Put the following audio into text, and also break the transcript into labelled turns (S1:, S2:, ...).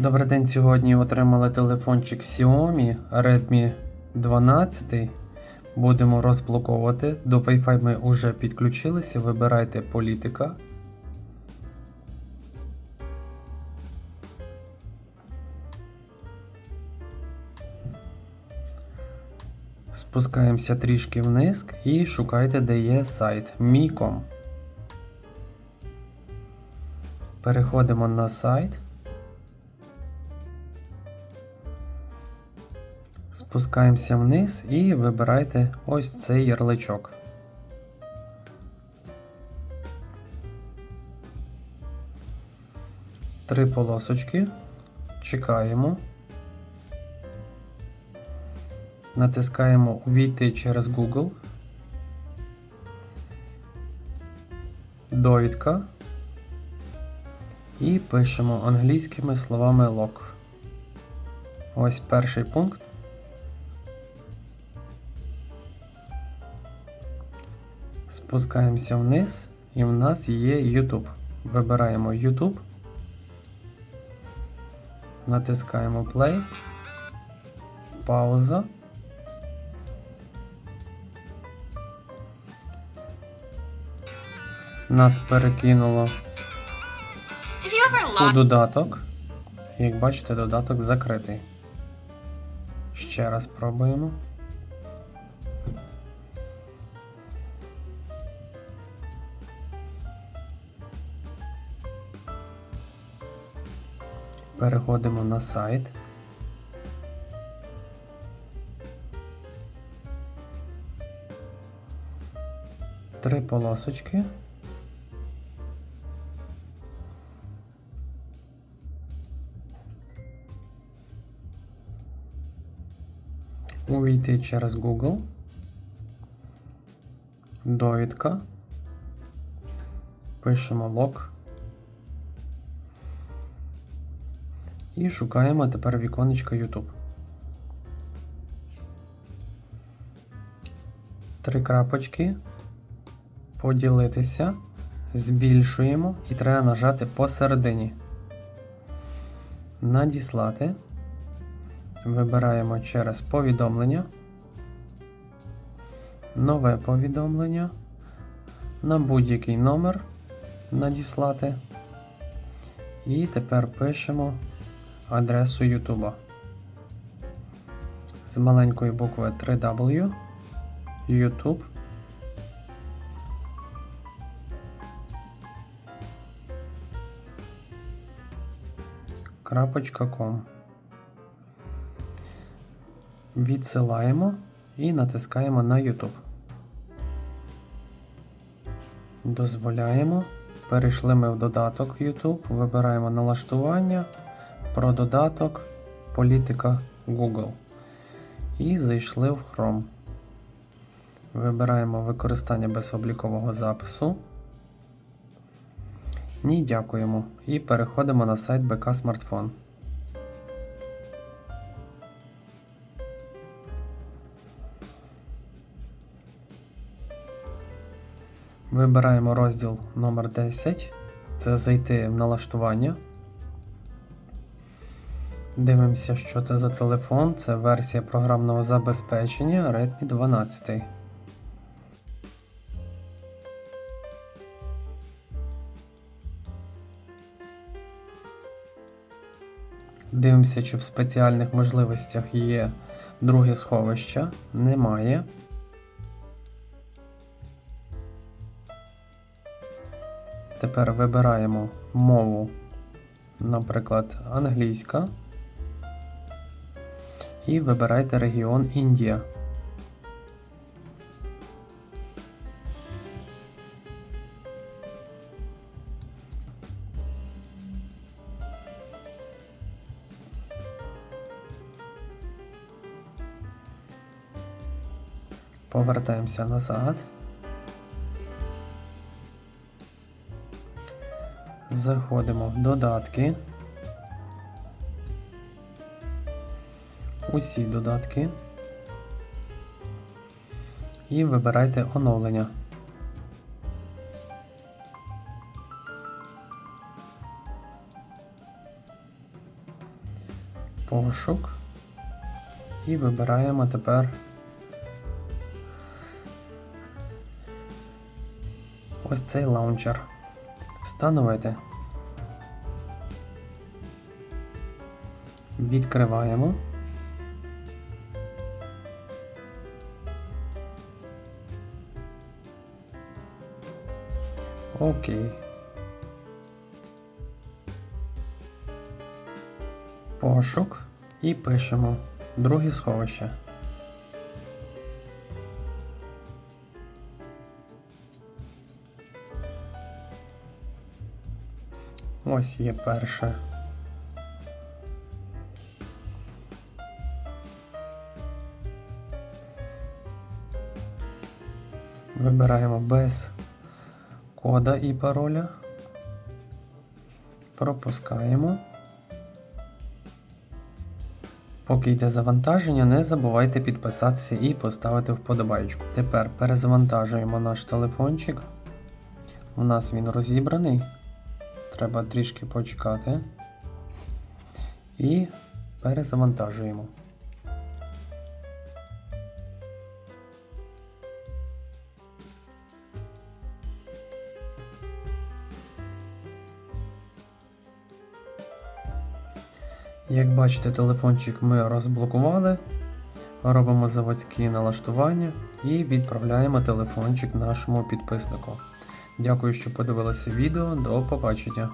S1: Добрий день. Сьогодні отримали телефончик Xiaomi Redmi 12. Будемо розблоковувати. До Wi-Fi ми вже підключилися. Вибирайте політика. Спускаємося трішки вниз і шукайте, де є сайт Mi.com. Переходимо на сайт. Спускаємося вниз і вибирайте ось цей ярличок. Три полосочки. Чекаємо. Натискаємо Увійти через Google. Довідка. І пишемо англійськими словами лог. Ось перший пункт. Спускаємося вниз, і в нас є YouTube. Вибираємо YouTube, натискаємо Play, пауза. Нас перекинуло у додаток. Як бачите, додаток закритий. Ще раз пробуємо. Переходимо на сайт. Три полосочки. Увійти через Google. Довідка. Пишемо лог. І шукаємо тепер віконечко YouTube. Три крапочки. Поділитися. Збільшуємо і треба нажати посередині. Надіслати. Вибираємо через повідомлення. Нове повідомлення. На будь-який номер надіслати. І тепер пишемо адресу YouTube. З маленької букви 3W. YouTube. .com Відсилаємо і натискаємо на YouTube. Дозволяємо. Перейшли ми в додаток YouTube, вибираємо налаштування, про додаток, політика Google. І зайшли в Chrome. Вибираємо використання безоблікового запису. Ні, дякуємо. І переходимо на сайт БК Смартфон. Вибираємо розділ номер 10 Це зайти в налаштування. Дивимося, що це за телефон. Це версія програмного забезпечення Redmi 12. Дивимося, чи в спеціальних можливостях є друге сховище. Немає. Тепер вибираємо мову, наприклад, англійська. І вибирайте регіон Індія. Повертаємося назад. Заходимо в додатки. Усі додатки. І вибирайте оновлення. пошук. І вибираємо тепер ось цей лаунчер. Встановити. Відкриваємо. Окей. Пошук і пишемо друге сховище. Ось є перше. Вибираємо без кода і пароля. Пропускаємо. Поки йде завантаження, не забувайте підписатися і поставити вподобайку. Тепер перезавантажуємо наш телефончик. У нас він розібраний. Треба трішки почекати. І перезавантажуємо. Як бачите, телефончик ми розблокували, робимо заводські налаштування і відправляємо телефончик нашому підписнику. Дякую, що подивилися відео. До побачення!